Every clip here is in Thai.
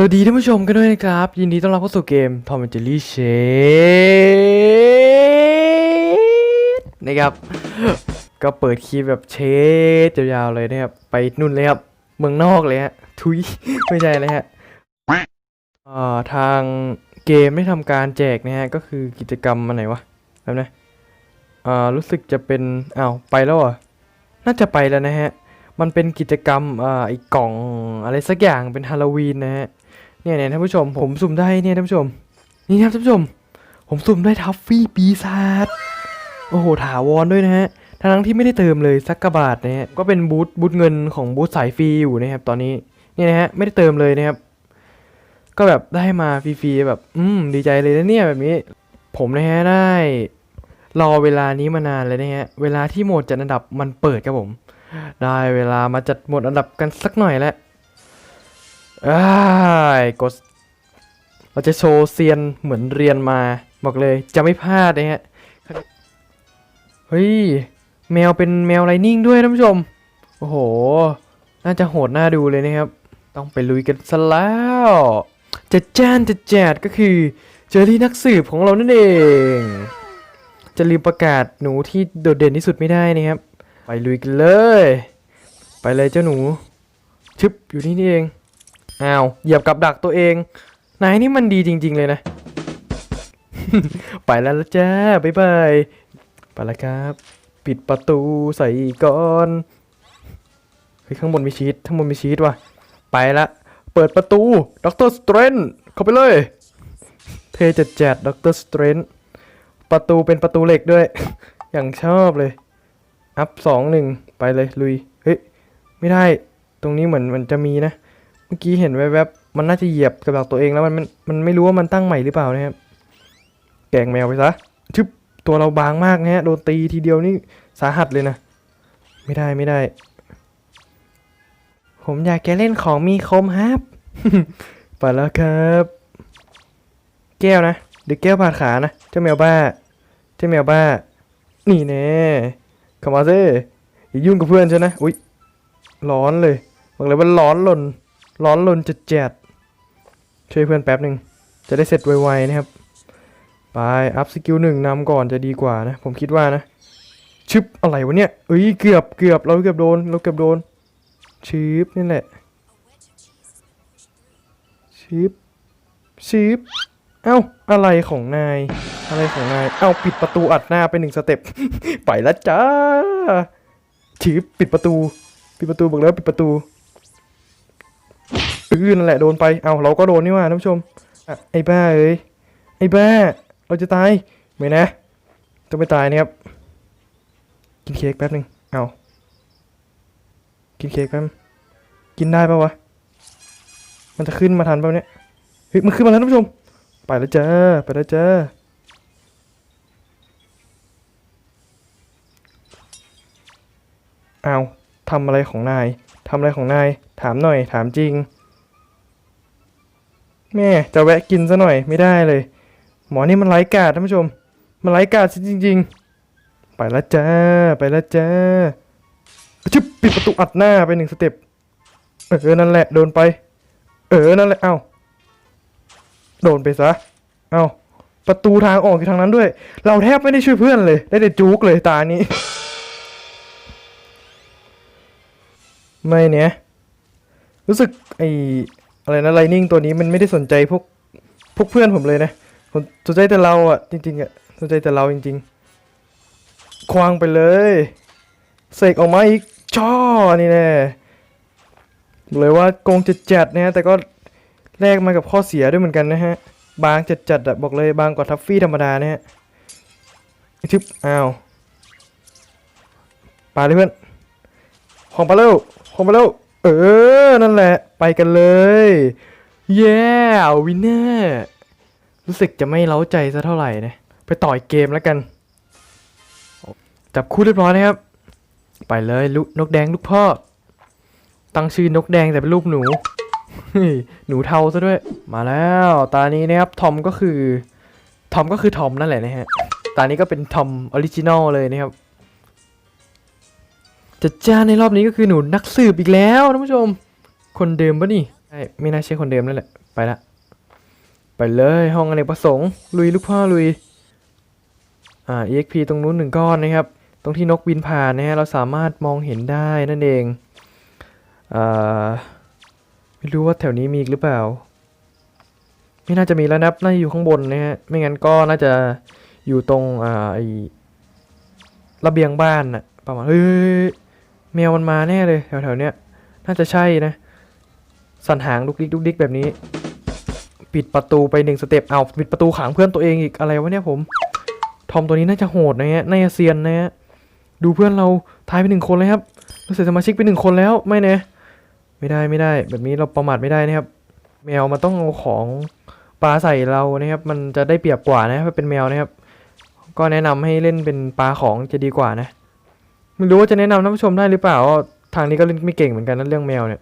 สวัสดีท่านผู้ชมกันด้วยนะครับ ยินดีต้อนรับเข้าสู่เกม Tom and Jerry s h a d นะครับ ก็เปิดคลิปแบบเชดยาวๆเลยนะครับ ไปนู่นเลยครับ เมืองนอกเลยฮะ ทุย ไม่ใช่เลยฮะอ่าทางเกมได้ทำการแจกนะฮะ ก็คือกิจกรรมอันไหนวะแบบนะอ่ารู้สึกจะเป็นอ้าวไปแล้วอะน่าจะไปแล้วนะฮะ มันเป็นกิจกรรมอ่าไอ้กล่องอะไรสักอย่างเป็นฮาโลวีนนะฮะ เนี่ยเนี่ยท่านผู้ชม ผมสุ่มได้เนี่ยท่านผู้ชม นี่ครับท่านผู้ชม ผมสุ่มได้ทัฟฟี่ปีศาจโอ้โหถาวรด้วยนะฮะทั้งที่ไม่ได้เติมเลยสักกระบาทนะฮะก็เป็นบูธบูธเงินของบูธสายฟรีอยู่นะครับตอนนี้เนี่ยนะฮะไม่ได้เติมเลยนะครับ ก็แบบได้มาฟรีๆแบบอืมดีใจเลยนะเนี่ยแบบนี้ ผมนะฮะได้รอเวลานี้มานานเลยนะฮะ เวลาที่โหมดจัดอันดับมันเปิดครับผม ได้เวลามาจัดหมดอันดับกันสักหน่อยแล้ว อ้ายกดเราจะโชว์เซียนเหมือนเรียนมา บอกเลยจะไม่พลาดนะฮะเฮ้ย แมวเป็นแมวไลนิ่งด้วยท่านผู้ชม โอ้โห น่าจะโหดน่าดูเลยนะครับ ต้องไปลุยกันซะแล้วจะแจ้นจะแจดก็คือ เจอรี่นักสืบของเรานั่นเอง จะลืมประกาศหนูที่โดดเด่นที่สุดไม่ได้นะครับ ไปลุยกันเลย ไปเลยเจ้าหนู ชึบอยู่ที่นี่เอง อ้าวเหยียบกับดักตัวเอง นายนี่มันดีจริง ๆ เลยนะ ไปแล้วละจ้าบ๊ายบายไปแล้วครับ ปิดประตูใส่ก่อนเฮ้ยข้างบนมีชีตข้างบนมีชีตว่ะ ไปละ เปิดประตูด็อกเตอร์สเตรนเข้าไปเลย เทจัดจัดด็อกเตอร์สเตรนประตูเป็นประตูเหล็กด้วย อย่างชอบเลย อัพสองหนึ่งไปเลยลุย เฮ้ย ไม่ได้ ตรงนี้เหมือนมันจะมีนะ เมื่อกี้เห็นแวบๆมันน่าจะเหยียบกับดักตัวเองแล้วมันมันมันไม่รู้ว่ามันตั้งใหม่หรือเปล่านะครับแกงแมวไปซะชึบตัวเราบางมากนะฮะโดนตีทีเดียวนี่สาหัสเลยนะ ไม่ได้ไม่ได้ ผมอยากจะเล่นของมีคมครับไปแล้วครับ แก้วนะเดี๋ยวแก้วผ่าดขานะเจ้าแมวบ้าเจ้าแมวบ้า นี่แน่เข้ามาซิอย่ายุ่งกับเพื่อนฉันนะอุ๊ยร้อนเลยบอกเลยว่าร้อนลน ร้อนลนจะแจดช่วยเพื่อนแป๊บหนึ่งจะได้เสร็จไวๆนะครับ ไปอัพสกิลหนึ่งนำก่อนจะดีกว่านะ ผมคิดว่านะ ชึบอะไรวะเนี่ยเอ้ยเกือบเกือบเราเกือบโดน เราเกือบโดนชึบนี่แหละชึบชึบเอ้าอะไรของนาย อะไรของนาย เอ้าปิดประตูอัดหน้าไปหนึ่งสเต็ปไปแล้วจ้าชึบปิดประตู ปิดประตูบอกแล้วปิดประตู อือนั่นแหละโดนไป เอาเราก็โดนนี่ว่าท่านผู้ชมอะไอ้บ้าเอ้ย ไอ้บ้า เราจะตายไม่นะต้องไม่ตายนะครับ กินเค้กแป๊บหนึ่งเอากินเค้กแป๊บ กินได้ปะวะ มันจะขึ้นมาทันปะเนี่ย เฮ้ย มันขึ้นมาแล้วท่านผู้ชม ไปแล้วเจ้าไปแล้วเจ้าเอาทำอะไรของนาย ทำอะไรของนาย ถามหน่อย ถามจริง แม่จะแวะกินซะหน่อยไม่ได้เลย หมอนี่มันไร้กาดท่านผู้ชม มันไร้กาดจริง ๆ ไปล้วจ้า ไปล้วจ้าชึบปิดประตูอัดหน้าไปหนึ่งสเต็ปเออนั่นแหละโดนไป เออนั่นแหละเอ้าโดนไปซะเอ้าประตูทางออกอยู่ทางนั้นด้วย เราแทบไม่ได้ช่วยเพื่อนเลย ได้แต่จุกเลยตานี้ ไม่เนี่ยรู้สึกไอ อะไรนะไลนิ่งตัวนี้มันไม่ได้สนใจพวกพวกเพื่อนผมเลยนะผมสนใจแต่เราอะจริงๆอะสนใจแต่เราจริง ๆ ควางไปเลยเสกออกมาอีกช่อนี่แน่บอกเลยว่าโกงจัดจัดๆนะฮะแต่ก็แลกมากับข้อเสียด้วยเหมือนกันนะฮะ บางจัดจัดๆอะบอกเลยบางกว่าทัฟฟี่ธรรมดานะฮะทึบอ้าวปาเลยเพื่อนของไปเร็วของไปเร็ว ออ นั่นแหละ ไปกันเลย เย้วินเนอร์รู้สึกจะไม่เล้าใจซะเท่าไหร่นะ ไปต่อยเกมแล้วกัน จับคู่เรียบร้อยนะครับ ไปเลยลูกนกแดงลูกพ่อ ตั้งชื่อนกแดงแต่เป็นรูปหนู หนูเทาซะด้วย มาแล้ว ตานี้นะครับ ทอมก็คือ ทอมก็คือทอมนั่นแหละนะฮะ ตานี้ก็เป็นทอมออริจินอลเลยนะครับ จัดจ้านในรอบนี้ก็คือหนูนักสืบอีกแล้วท่านผู้ชม คนเดิมปะนี่ใช่ไม่น่าใช่คนเดิมนั่นแหละ ไปละ ไปเลยห้องอเนกประสงค์ลุยลูกพ่อลุย อ่า EXP ตรงนู้นหนึ่งก้อนนะครับ ตรงที่นกบินผ่านนะฮะเราสามารถมองเห็นได้นั่นเองอ่าไม่รู้ว่าแถวนี้มีอีกหรือเปล่า ไม่น่าจะมีแล้วนะน่าจะอยู่ข้างบนนะฮะไม่งั้นก็น่าจะอยู่ตรงอ่าไอระเบียงบ้านน่ะประมาณเฮ้ย แมวมันมาแน่เลยแถวๆเนี้ยน่าจะใช่นะ สันหางดุกดิกดุกดิกแบบนี้ ปิดประตูไปหนึ่งสเต็ปเอาปิดประตูขังเพื่อนตัวเองอีกอะไรวะเนี่ยผม ทอมตัวนี้น่าจะโหดนะฮะน่าจะเซียนนะฮะดูเพื่อนเราทายไปหนึ่งคนเลยครับเราเสียสมาชิกไปหนึ่งคนแล้วไม่นะไม่ได้ไม่ได้ แบบนี้เราประมาทไม่ได้นะครับ แมวมันต้องเอาของปลาใส่เรานะครับ มันจะได้เปรียบกว่านะถ้าเป็นแมวนะครับ ก็แนะนำให้เล่นเป็นปลาของจะดีกว่านะ ไม่รู้ว่าจะแนะนำท่านผู้ชมได้หรือเปล่าทางนี้ก็เล่นไม่เก่งเหมือนกันนะเรื่องแมวเนี่ย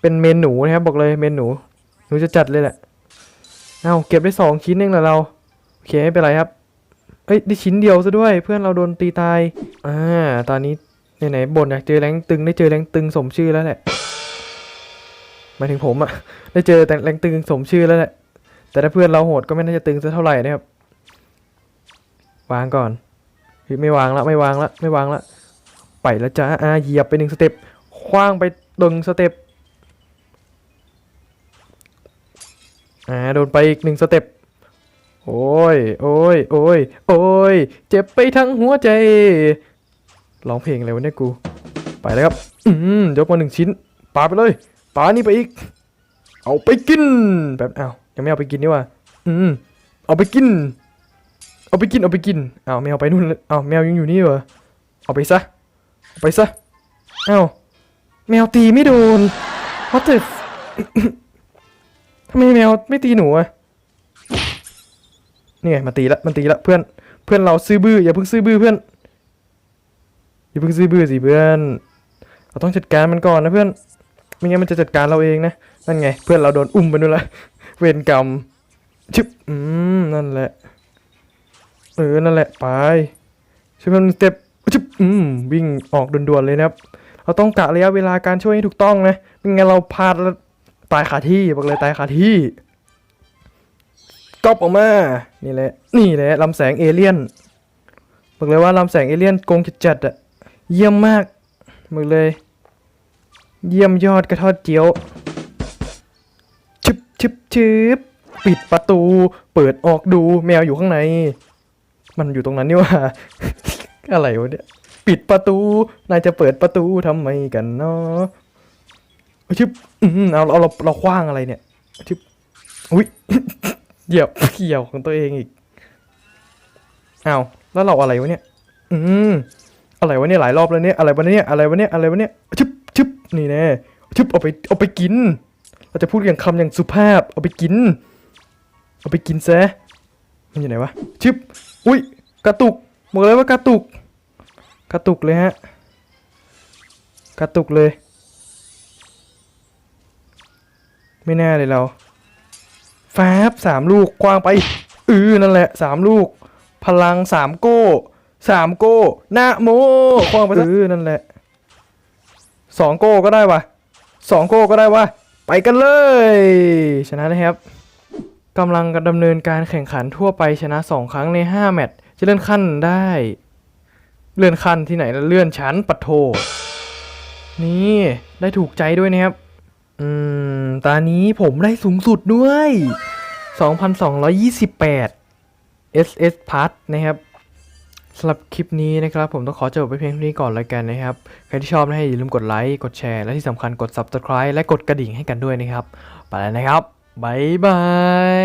เป็นเมนหนูนะครับบอกเลยเมนหนูหนูจะจัดเลยแหละเอาเก็บได้สองชิ้นเองเหรอเราโอเคไม่เป็นไรครับเอ้ยได้ชิ้นเดียวซะด้วย เพื่อนเราโดนตีตายอ่าตอนนี้ไหนๆบ่นอยากเจอแรงตึงได้เจอแรงตึงสมชื่อแล้วแหละหมายถึงผมอะได้เจอแต่แรงตึงสมชื่อแล้วแหละแต่ถ้าเพื่อนเราโหดก็ไม่น่าจะตึงสักเท่าไหร่นะครับวางก่อนไม่วางละไม่วางละไม่วางละ ไปแล้วจ้าอ่าเหยียบไปหนึ่งสเต็ปคว้างไปดึงสเต็ปอ่าโดนไปอีกหนึ่งสเต็ปโอ้ย โอ้ย โอ้ย โอ้ย เจ็บไปทั้งหัวใจ ร้องเพลงอะไรวะเนี่ยกู ไปแล้วครับ อืมยกมาหนึ่งชิ้นปาไปเลยปานี่ไปอีก เอาไปกิน แบบเอ้ายังไม่เอาไปกินนี่ว่ะอืม เอาไปกิน เอาไปกิน เอาไปกิน เอ้าแมวไปนู่นแล้วอ้าแมวยังอยู่นี่เหรอ เอาไปซะ ไปซะ เอ้า แมวตีไม่โดน what the f- ทำไมแมวไม่ตีหนูอะนี่ไงมาตีละมันตีละเพื่อน เพื่อนเราซื้อบื้ออย่าเพิ่งซื้อบื้อเพื่อน อย่าเพิ่งซื้อบื้อสิเพื่อน เราต้องจัดการมันก่อนนะเพื่อน ไม่งั้นมันจะจัดการเราเองนะ นั่นไง เพื่อนเราโดนอุ้มไปนู่นละ เวรกรรม ชึบ อืม นั่นแหละ เออ นั่นแหละ ไปช่วยมันสเต็ป อืมวิ่งออกด่วนๆเลยนะครับ เราต้องกะระยะเวลาการช่วยให้ถูกต้องนะไม่งั้นเราพลาดแล้วตายคาที่บอกเลยตายคาที่ก๊อปออกมานี่แหละนี่แหละลำแสงเอเลี่ยนบอกเลยว่าลำแสงเอเลี่ยนโกงจัดอะเยี่ยมมากบอกเลย เยี่ยมยอดกระทอดเจียวชึบชึบชึบปิดประตู เปิดออกดูแมวอยู่ข้างใน มันอยู่ตรงนั้นนี่หว่า อะไรวะเนี่ย ปิดประตู นายจะเปิดประตูทำไมกันเนาะชิบเอาเอาเราเราคว้างอะไรเนี่ยชิบอุ้ยเหยียบเขี่ยวของตัวเองอีกเอาแล้วเราอะไรวะเนี่ย อืมอะไรวะเนี่ยหลายรอบแล้วเนี่ยอะไรวะเนี่ยอะไรวะเนี่ยอะไรวะเนี่ยชิบชิบนี่แน่ชิบเอาไปเอาไปกิน เราจะพูดอย่างคำอย่างสุภาพ เอาไปกิน เอาไปกินซะมันอยู่ไหนวะชิบอุ้ยกระตุก บอกเลยว่ากระตุก กระตุกเลยฮะ กระตุกเลย ไม่แน่เลยเราแฟบสามลูกกว้างไป อือนั่นแหละสามลูก พลังสามโก้สามโก้นะโมกว้างไปอือนั่นแหละสองโก้ก็ได้วะสองโก้ก็ได้วะไปกันเลย ชนะนะครับกำลังดำเนินการแข่งขันทั่วไปชนะสองครั้งในห้าแมตช์ จะเลื่อนขั้นได้ เลื่อนขั้นที่ไหนเลื่อนชั้นปัดโท นี่ได้ถูกใจด้วยนะครับ อืมตอนนี้ผมได้สูงสุดด้วย 2,228 SS Plus นะครับสำหรับคลิปนี้นะครับ ผมต้องขอจบไปเพียงเท่านี้ก่อนแล้วกันนะครับ ใครที่ชอบนะให้อย่าลืมกดไลค์กดแชร์ และที่สำคัญกด Subscribe และกดกระดิ่งให้กันด้วยนะครับ ไปแล้วนะครับ บ๊ายบาย